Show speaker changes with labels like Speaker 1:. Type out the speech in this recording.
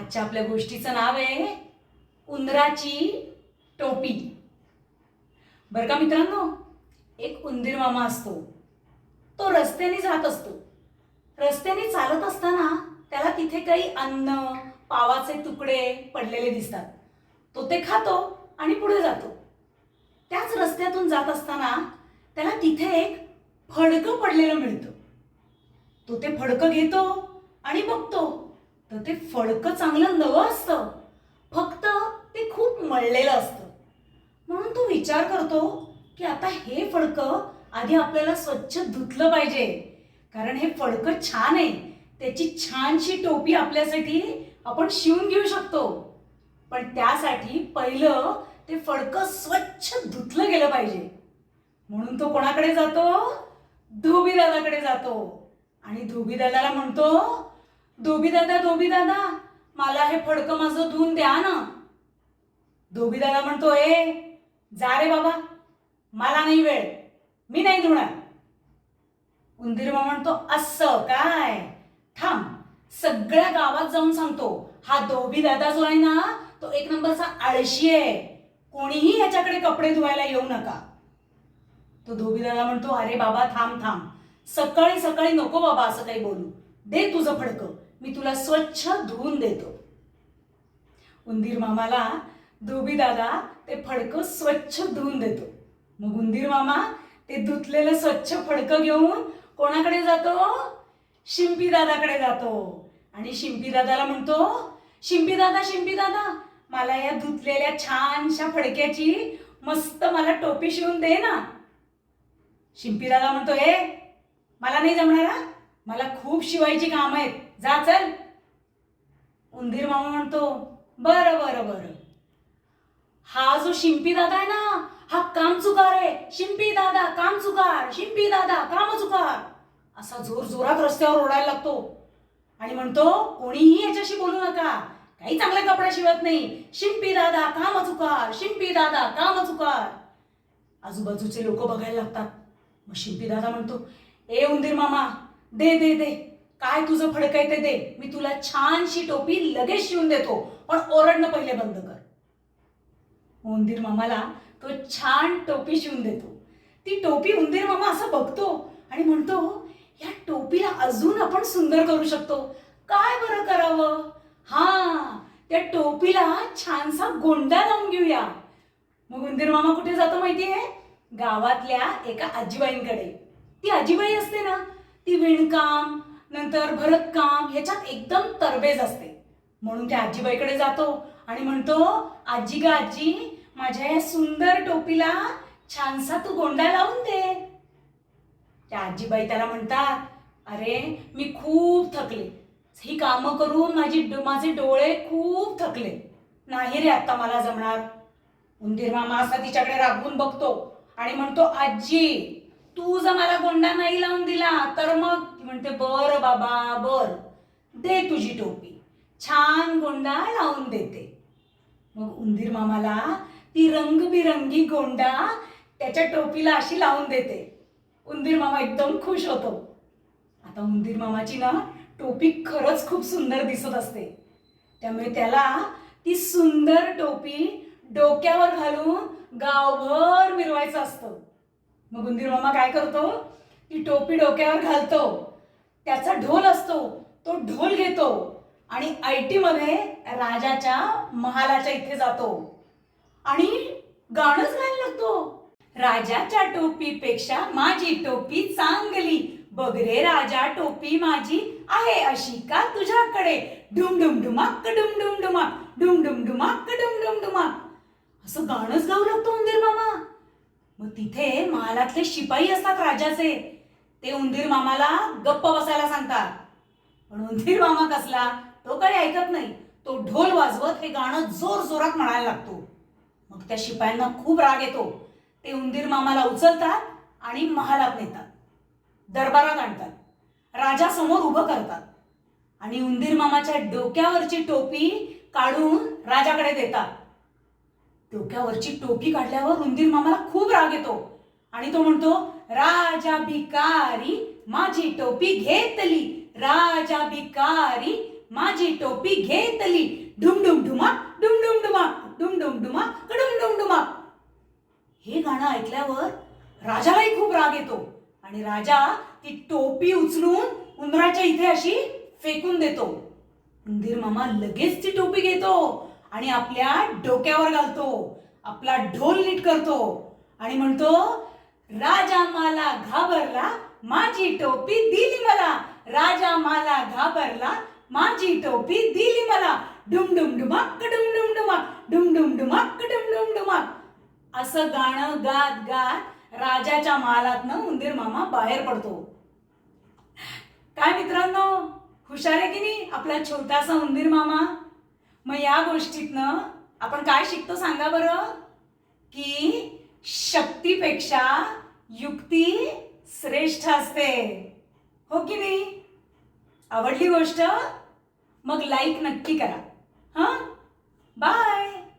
Speaker 1: आजच्या आपल्या गोष्टीचं नाव आहे उंदराची टोपी. बरं का मित्रांनो? एक उंदीर मामा असतो. तो रस्त्याने जात असतो. रस्त्याने चालत असताना त्याला तिथे काही अन्न पावाचे तुकडे पडलेले दिसतात. तो ते खातो आणि पुढे जातो. त्याच रस्त्यातून जात असताना त्याला तिथे एक फडकं पडलेलं मिळतं. तो ते फडकं घेतो आणि बघतो. तर ते फडकं चांगलं नवं असतं. फक्त ते खूप मळलेलं असतं. म्हणून तो विचार करतो की आता हे फडकं आधी आपल्याला स्वच्छ धुतलं पाहिजे. कारण हे फडकं छान आहे. त्याची छानशी टोपी आपल्यासाठी आपण शिवून घेऊ शकतो. पण त्यासाठी पहिलं ते फडकं स्वच्छ धुतलं गेलं पाहिजे. म्हणून तो कोणाकडे जातो? धोबी दादाकडे जातो. आणि धोबी दादाला म्हणतो धोबी दादा धोबी दादा मला हे फडकं माझं धुवून द्या ना. धोबी दादा म्हणतो ए जा रे बाबा मला नाही वेळ मी नाही धुणार. उंदीर म्हणतो असं काय? थांब सगळ्या गावात जाऊन सांगतो हा धोबी दादा जो आहे ना तो एक नंबरचा आळशी आहे. कोणीही याच्याकडे कपडे धुवायला येऊ नका. तो धोबी दादा म्हणतो अरे बाबा थांब थांब सकाळी सकाळी नको बाबा असं काही बोलू. दे तुझं फडकं. मी तुला स्वच्छ धुवून देतो. उंदीर मामाला धोबी दादा ते फडकं स्वच्छ धुवून देतो. मग उंदीर मामा ते धुतलेलं स्वच्छ फडकं घेऊन कोणाकडे जातो? शिंपी दादाकडे जातो. आणि शिंपी दादाला म्हणतो शिंपी दादा शिंपी दादा मला या धुतलेल्या छानशा फडक्याची मस्त मला टोपी शिवून दे ना. शिंपी दादा म्हणतो ए मला नाही जमणार मला खूप शिवायची काम आहेत. जा चल. उंदीर मामा म्हणतो बरं बरं बरं. हा जो शिंपी दादा आहे ना हा काम चुकार आहे. शिंपी दादा काम चुकार. शिंपी दादा काम चुकार. असा जोर जोरात रस्त्यावर ओढायला लागतो. आणि म्हणतो कोणीही याच्याशी बोलू नका. काही चांगले कपडे शिवत नाही. शिंपी दादा काम चुकार. शिंपी दादा काम चुकार. आजूबाजूचे लोक बघायला लागतात. मग शिंपी दादा म्हणतो ए उंदीर मामा दे दे दे. काय तुझं फडक ते दे. मी तुला छानशी टोपी लगेच शिवून देतो. पण ओरडणं पहिले बंद कर. उंदीर मामाला तो छान टोपी शिवून देतो. ती टोपी उंदीर मामा असं बघतो आणि म्हणतो या टोपीला अजून आपण सुंदर करू शकतो. काय बरं करावं? हा त्या टोपीला छानसा गोंडा लावून घेऊया. मग उंदीर मामा कुठे जातो माहितीये? गावातल्या एका आजीबाईंकडे. ती आजीबाई असते ना ती विणकाम नंतर भरतकाम ह्याच्यात एकदम तरबेज असते. म्हणून त्या आजीबाईकडे जातो आणि म्हणतो आजी गा आजी माझ्या या सुंदर टोपीला छानसा तू गोंडा लावून दे. त्या आजीबाई त्याला म्हणतात अरे मी खूप थकले. ही कामं करून माझी माझे डोळे खूप थकले. नाही रे आता मला जमणार. उंदीर मामा असा तिच्याकडे राबवून बघतो आणि म्हणतो आजी तू जर मला गोंडा नाही लावून दिला तर मग म्हणते बर बाबा बर. दे तुझी टोपी. छान गोंडा लावून देते. मग उंदीर मामाला ती रंगबिरंगी गोंडा त्याच्या टोपीला अशी लावून देते. उंदीर मामा एकदम खुश होतो. आता उंदीर मामाची ना टोपी खरंच खूप सुंदर दिसत असते. त्यामुळे त्याला ती सुंदर टोपी डोक्यावर घालून गावभर मिरवायचं असतं. मग उंदीर मामा काय करतो? ती टोपी डोक्यावर घालतो. त्याचा ढोल असतो तो ढोल घेतो आणि आय टी मध्ये राजाच्या महालाच्या इथे जातो. आणि गाणंच गायला लागतो. राजाच्या टोपीपेक्षा माझी टोपी चांगली बघ रे राजा टोपी माझी आहे अशी का तुझ्याकडे? डुम डुम डुमाक डुम डुम डुमाक डुम डुम डुमाक डुम डुम डुमाक. असं गाणंच गाऊ लागतो उंदीर मामा. मग तिथे महालातले शिपाई असतात राजाचे. ते उंदीर मामाला गप्प बसायला सांगतात. पण उंदीर मामा कसला? तो काही ऐकत नाही. तो ढोल वाजवत हे गाणं जोर जोरात म्हणायला लागतो. मग त्या शिपायांना खूप राग येतो. ते उंदीर मामाला उचलतात आणि महालात नेतात. दरबारात आणतात. राजासमोर उभं करतात. आणि उंदीर मामाच्या डोक्यावरची टोपी काढून राजाकडे देतात. डोक्यावरची टोपी काढल्यावर उंदीर मामाला खूप राग येतो. आणि तो म्हणतो राजा भिकारी माझी टोपी घेतली. राजा भिकारी माझी टोपी घेतली. डुम डुम डुमा डुम डुम ढुमा डुम डुम हे गाणं ऐकल्यावर राजालाही खूप राग येतो. आणि राजा ती टोपी उचलून उंदराच्या इथे अशी फेकून देतो. उंदीर मामा लगेच ती टोपी घेतो आणि आपल्या डोक्यावर घालतो. आपला ढोल नीट करतो. आणि म्हणतो राजा मला घाबरला माझी टोपी दिली मला. राजा मला घाबरला माझी टोपी दिली मला. डुम डुम डुमाक डुम डुम डुमाक डुम डुम डुमाक डुम डुम डुमाक. असं गाणं गात गात राजाच्या मालातनं उंदीर मामा बाहेर पडतो. काय मित्रांनो हुशार आहे की नाही आपला छोटासा उंदीर मामा? मग या गोष्टीतनं आपण काय शिकतो सांगा बरं? की शक्तीपेक्षा युक्ती श्रेष्ठ असते. हो की नाही? आवडली गोष्ट? मग लाईक नक्की करा. हां? बाय